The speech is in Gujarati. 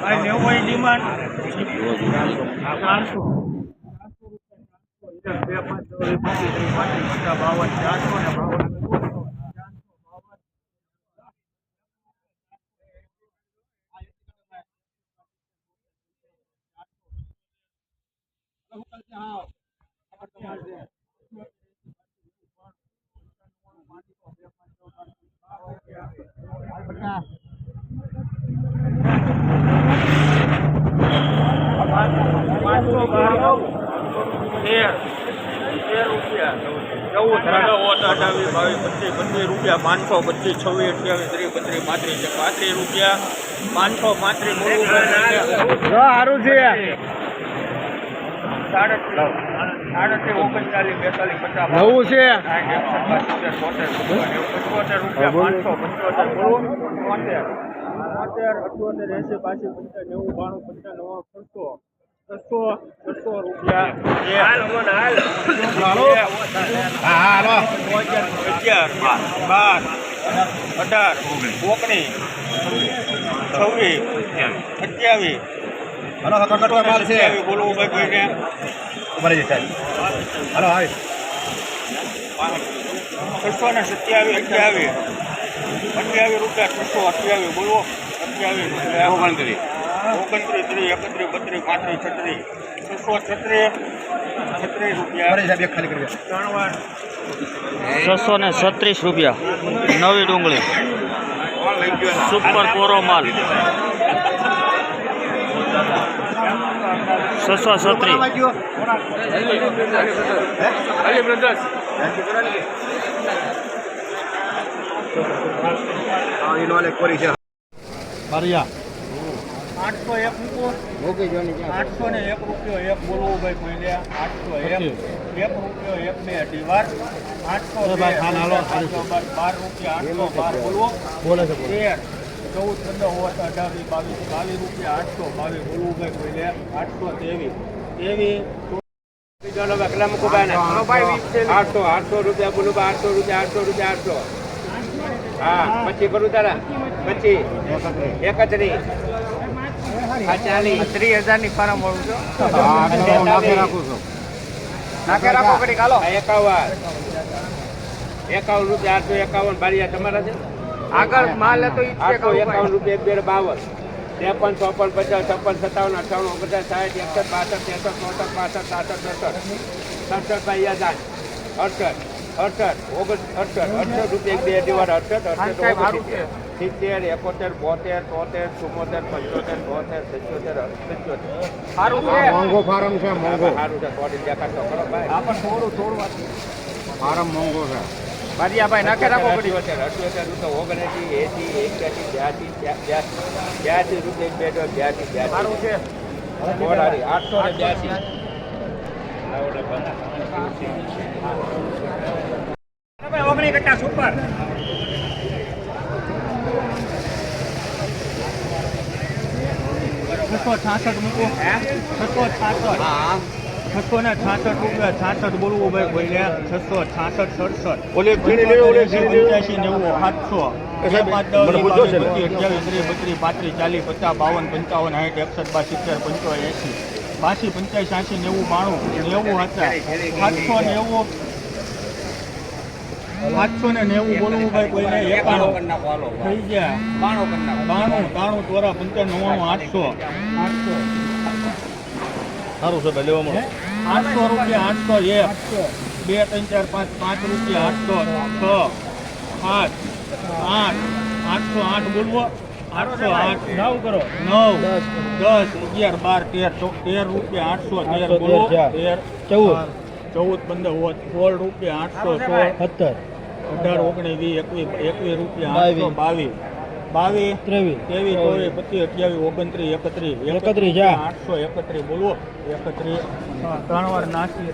ભાઈ નેવું ડિમાન્ડ? પાંચસો. પચીસ પાંત્રીસ બાવન ચારસો ને બાવન પાંચસો બાર તેર તેર રૂપિયા ચૌદ અઠાવીસ બાવીસ પચીસ પચીસ રૂપિયા પાંચસો પચીસ છવ્વીસ અઠ્યાવીસ ત્રીસ બત્રીસ પાંત્રીસ પાંત્રીસ રૂપિયા પાંચસો પાંત્રીસ સારું છે. સાડત્રીસ સાડત્રીસ ઓગણચાલીસ બેતાલીસ પચાસ નવું છે. સાઠ એકસઠ બાસઠ પંચોતેર રૂપિયા પાંચસો પંચોતેર બોલો તોતેર તોતેર અઠ્યોતેર એસી બાસી નેવું હાલ છસો છસો છસો અગિયાર બાર અઢાર ઓગણીસ છવ્વીસ સત્યાવીસ હલો કટકા માલ છે બોલવું ભાઈ કોઈને ઊભા રહેજો સાહેબ હલો આવી છસો ને સત્યાવીસ અઠ્યાવીસ અઠ્યાવીસ રૂપિયા છસો અઠ્યાવીસ બોલો અઠ્યાવીસ રૂપિયા ઓગણત્રીસ ઓગણત્રીસ ત્રીસ એકત્રીસ બત્રીસ પાંત્રીસ છત્રીસ છસો છત્રીસ છત્રીસ રૂપિયા. સાહેબ એક ખાલી કરી દે. ત્રણ વાર છસો ને છત્રીસ રૂપિયા. નવી ડુંગળી. સુપર કોરો માલ. છસો છત્રીસ. મારિયા. આઠસો એક મૂકો. આઠસો ને એક રૂપિયો એક બોલવું ભાઈ કોઈને. આઠસો એક એક રૂપિયો એક બે અઢી વાર. આઠસો બાર બાર રૂપિયા આઠસો બાર બોલવો બોલે. છે તેર ચૌદ પંદર ઓગસ્ટ અઢાવીસ બાવીસ બાવીસ રૂપિયા આઠસો બાવીસ બોલવું ભાઈ કોઈને. આઠસો ત્રેવીસ. ત્રેવીસ આઠસો આઠસો. રૂપિયા બોલું આઠસો રૂપિયા આઠસો રૂપિયા આઠસો. હા પછી ભરું તારા. પછી એકત્રીસ ત્રીસ હજારની ફાર્મ વાળું છો. રાખું છું. નાખે રાખો ઘડી કાલો એકાવન. એકાવન રૂપિયા આઠસો એકાવન બારીયા તમારા છે? આગળ માલ હતો આઠસો એકાવન રૂપિયા. બે બાવન. ત્રેપન ચોપન પચાસ છપ્પન સત્તાવન અઠાવન ઓગણસાઠ સાઠ એકસઠ બાસઠ ત્રેસઠ ચોસઠ પાસઠ સાસઠ સડસઠ. સડસઠ બાઈ હજાર અડસઠ. અડસઠ ઓગણ અડસઠ અડસઠ રૂપિયા એક બે અડસઠ અડસઠ સિત્તેર એકોતેર બોતેર તોતેર ચુમ્મોતેર પંચોતેર બોતેર સિત્યોતેર પંચોતેર. સારું મોંઘો ફાર્મ છે મોંઘો. સારું છે. થોડી દેખાડ તો કરો ભાઈ. આપણ થોડું થોડું ફાર્મ મોંઘો છે. ભાઈ નાખે રાખો ઘડી અઠ્યોતેર અઠ્યોતેર રૂપિયા ઓગણએંસી એસી એક્યાસી બ્યાસી બ્યાસી બ્યાસી રૂપિયા એક બે દોઢ બ્યાસી સારું બ્યાસી છે આઠસો ને બ્યાસી. છાસઠ રૂપિયા છાસઠ બોલવું ભાઈ બોલ્યા છસો છાસઠ સડસઠ ઓલે. પંચ્યાસી નેવું સાતસો અઠ્યાવીસ ત્રીસ બત્રીસ પાંત્રીસ ચાલીસ પચાસ બાવન પંચાવન સાઠ એકસઠ બાર સિત્તેર પંચોતેર એંસી બાસી પંચ્યાસી આશી નેવું બાણું નેવું હતા. સાતસો નેવું. સાતસો ને નેવું બોલવું ભાઈ કોઈને એકાણું. થઈ ગયા. બાણું તાણું ચોરા પંચાણું નવ્વાણું આઠસો. આઠસો. સારું છે લેવા મળે. આઠસો રૂપિયા આઠસો એક. બે ત્રણ ચાર પાંચ પાંચ રૂપિયા આઠસો છ સાત આઠ. આઠસો આઠ બોલવો. આઠસો. આઠ નવ કરો. નવ દસ અગિયાર બાર તેર ચૌ- તેર રૂપિયા આઠસો તેર બોલો. તેર ચૌદ. ચૌદ પંદર હોત સોળ રૂપિયા આઠસો સોળ. સત્તર. અઢાર ઓગણીસ વીસ એકવીસ એકવીસ રૂપિયા આઠસો બાવીસ. બાવીસ ત્રેવીસ. ત્રેવીસ ચોવીસ પચીસ અઠ્યાવીસ ઓગણત્રીસ એકત્રીસ. એકત્રીસ. આઠસો એકત્રીસ બોલવો એકત્રીસ. ત્રણ વાર નાસી